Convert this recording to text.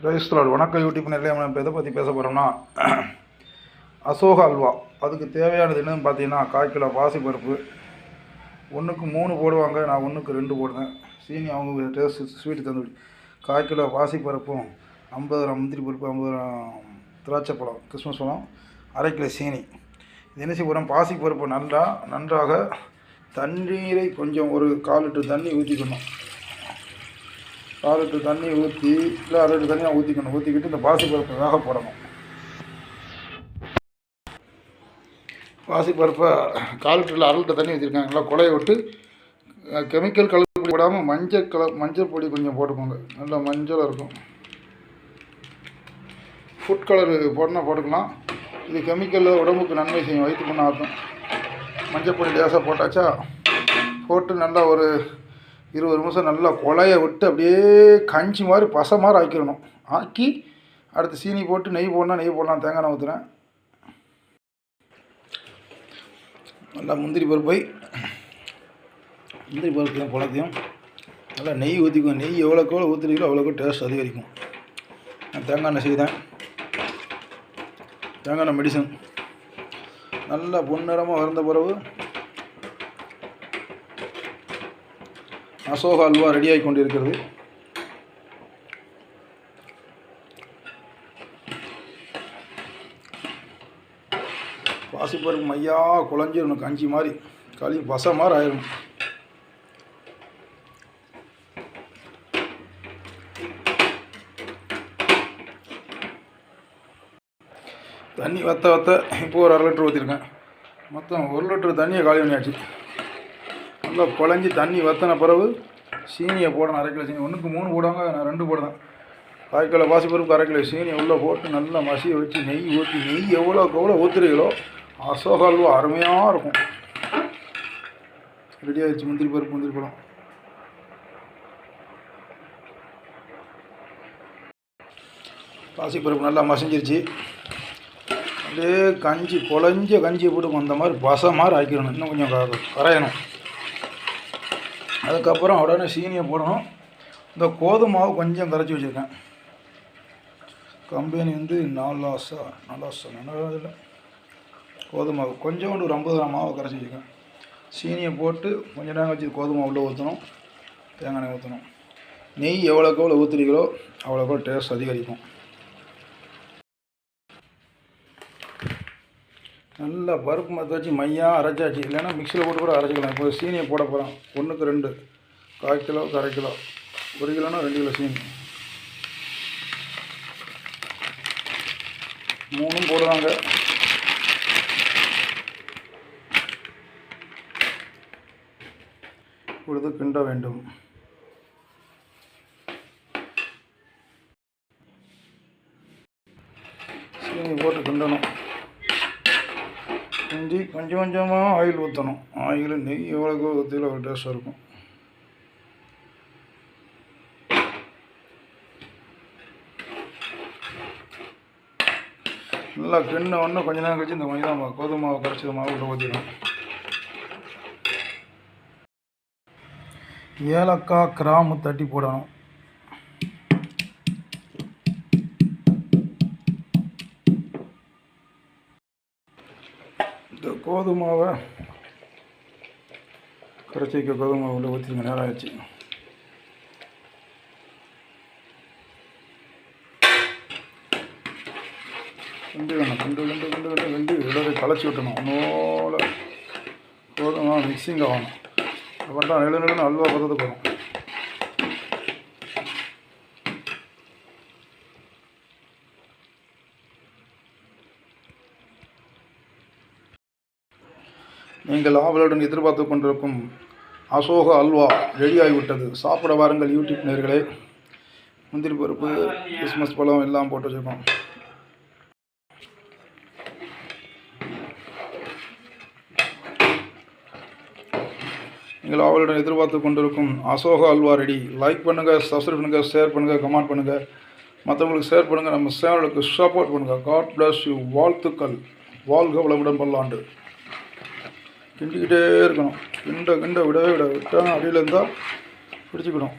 ரைஸ்லாட் வணக்கம் யூடியூப் நிலையம் நம்ம எதை பற்றி பேச போகிறோம்னா அசோக அல்வா. அதுக்கு தேவையானது என்னன்னு பார்த்தீங்கன்னா கால் கிலோ பாசிப்பருப்பு ஒன்றுக்கு மூணு போடுவாங்க நான் ஒன்றுக்கு ரெண்டு போடுவேன் சீனி அவங்க டேஸ்ட் ஸ்வீட் தந்து கால் கிலோ பாசிப்பருப்பும் ஐம்பது கிராம் முந்திரி பருப்பு ஐம்பது கிராம் திராட்சை பழம் கிறிஸ்மஸ் பழம் அரை கிலோ சீனி. இது என்ன செய்ய போகிறோம் பாசிப்பருப்பு நல்லா நன்றாக தண்ணீரை கொஞ்சம் ஒரு கால் லிட்டர் தண்ணி ஊற்றிக்கணும் காலத்து தண்ணி ஊற்றி இல்லை அரை தண்ணியாக ஊற்றிக்கணும் ஊற்றிக்கிட்டு இந்த பாசிப்பருப்பை வேக போடணும். பாசிப்பருப்பை கால் லிட்டரில் அரை லிட்டர் தண்ணி வச்சுருக்காங்களா நல்லா குழைய விட்டு கெமிக்கல் கலர் போடாமல் மஞ்சள் கலர் மஞ்சள் பொடி கொஞ்சம் போட்டுக்கோங்க. நல்லா மஞ்சளாக இருக்கும். ஃபுட் கலர் போடனா போட்டுக்கலாம். இது கெமிக்கலில் உடம்புக்கு நன்மை செய்யும். வயிற்று பண்ண ஆகும் மஞ்சள் பொடி லேசாக போட்டாச்சா? போட்டு நல்லா ஒரு இருபது நிமிஷம் நல்லா கொலைய விட்டு அப்படியே கஞ்சி மாதிரி பசை மாதிரி ஆக்கிடணும். ஆக்கி அடுத்து சீனி போட்டு நெய் போடணும் நெய் போடலாம் தேங்காய் எண்ணெய் ஊற்றுறேன் நல்லா முந்திரி பருப்பை முந்திரி பருப்பையும் பழத்தையும் நல்லா நெய் ஊற்றிக்கும் நெய் எவ்வளோக்கு எவ்வளோ ஊற்றுறீங்களோ அவ்வளோக்கு டேஸ்ட் அதிகரிக்கும். நான் தேங்காய் எண்ணெய் செய்தேன் தேங்காய் எண்ணெய் மெடிசன் நல்லா பொன்னிறமாக வந்த பிறகு அசோகா அல்வா ரெடியாகி கொண்டிருக்கிறது. பாசிப்பருப்பு மையா குழஞ்சிடணும் கஞ்சி மாதிரி களி பசை மாதிரி ஆயிடணும் தண்ணி வத்த வத்த இப்போ ஒரு அரை லிட்டர் ஊற்றிருக்கேன் மொத்தம் ஒரு லிட்டர் தண்ணியை காலி பண்ணியாச்சு. நல்லா குழஞ்சி தண்ணி வத்தின பிறகு சீனியை போடணும் அரை கிலோ சீனி. ஒன்றுக்கு மூணு போடுவாங்க நான் ரெண்டு போடுவேன். கால் கிலோ பாசிப்பருப்பு அரை கிலோ சீனி உள்ளே போட்டு நல்லா மசிய வச்சு நெய் ஊற்றி நெய் எவ்வளோக்கு எவ்வளோ ஊற்றுறீங்களோ அசோக அல்வா அருமையாக இருக்கும். ரெடி முந்திரி பருப்பு முந்திரி பழம். பாசிப்பருப்பு நல்லா மசிஞ்சிருச்சு. அப்படியே கஞ்சி குழஞ்ச கஞ்சி போட்டு அந்த மாதிரி பசை மாதிரி ஆக்கிடணும் இன்னும் கொஞ்சம் கரையணும். அதுக்கப்புறம் உடனே சீனியை போடணும். இந்த கோதுமை மாவு கொஞ்சம் கரைச்சி வச்சுருக்கேன். கம்பெனி வந்து நாலாசா நாலாசா இல்லை. கோதுமை கொஞ்சம் கொஞ்சோண்டு ஒரு ஐம்பது கிராம் மாவு கரைச்சி வச்சுருக்கேன். சீனியை போட்டு கொஞ்ச நேரம் வச்சு கோதுமை உள்ளே ஊற்றணும். தேங்காய் எண்ணெய் ஊற்றணும். நெய் எவ்வளோக்கு எவ்வளோ ஊற்றுறீங்களோ அவ்வளோக்கு டேஸ்ட் அதிகரிக்கும். நல்லா பருப்பு மத்து வச்சு மையாக அரைச்சாச்சு. இல்லைன்னா மிக்சியில் போட்டு கூட அரைச்சிக்கலாம். இப்போ சீனியை போட போகிறோம் ஒன்றுக்கு ரெண்டு. கால் கிலோ அரை கிலோ. ஒரு கிலோனா ரெண்டு கிலோ சீனி. மூணும் போடுவாங்க இப்பொழுது கிண்ட வேண்டும். சீனி போட்டு கிண்டணும். செஞ்சு கொஞ்சம் கொஞ்சமாக ஆயில் ஊற்றணும் ஆயில் நெய் எவ்வளோக்கோ ஊற்றியில் ஒரு டேஸ்ட்டாக இருக்கும். நல்லா கிண்ண ஒன்று கொஞ்ச நேரம் கழிச்சு இந்த மைதா மாவு கோதுமை மாவு கரைச்சது மாவு உள்ள ஊற்றிடணும் ஏலக்காய் கிராம்பு தட்டி போடணும். இந்த கோதுமை மாவை கரைச்சி வைக்க கோதுமை மாவு உள்ள ஊற்றிங்க நேரம் ஆயிடுச்சு. வெண்டு வேணும் வெண்டு வெண்டு வெண்டு வெண்டு வெண்டு இதோட களைச்சி விட்டணும். ஒன்னோட கோதுமை மிக்சிங் ஆகணும். அப்புறம் தான் அல்வா பதத்துக்கு வரும். நீங்கள் ஆவலுடன் எதிர்பார்த்து கொண்டிருக்கும் அசோக அல்வா ரெடியாகிவிட்டது. சாப்பிட வாருங்கள் யூடியூப் நேர்களே. முந்திரி பருப்பு கிறிஸ்மஸ் பழம் எல்லாம் போட்டு வச்சுருக்கோம். நீங்கள் ஆவலுடன் எதிர்பார்த்து கொண்டிருக்கும் அசோக அல்வா ரெடி. லைக் பண்ணுங்கள் சப்ஸ்கிரைப் பண்ணுங்கள் ஷேர் பண்ணுங்கள் கமெண்ட் பண்ணுங்கள் மற்றவங்களுக்கு ஷேர் பண்ணுங்கள் நம்ம சேனலுக்கு சப்போர்ட் பண்ணுங்கள் காட் பிளஸ் யூ வாழ்த்துக்கள். வாழ்க வளமுடன் பல்லாண்டு. கிண்டிக்கிட்டே இருக்கணும். கிண்ட கிண்ட விடவே விட விட்டால் அடியில் இருந்தால் பிடிச்சிக்கணும்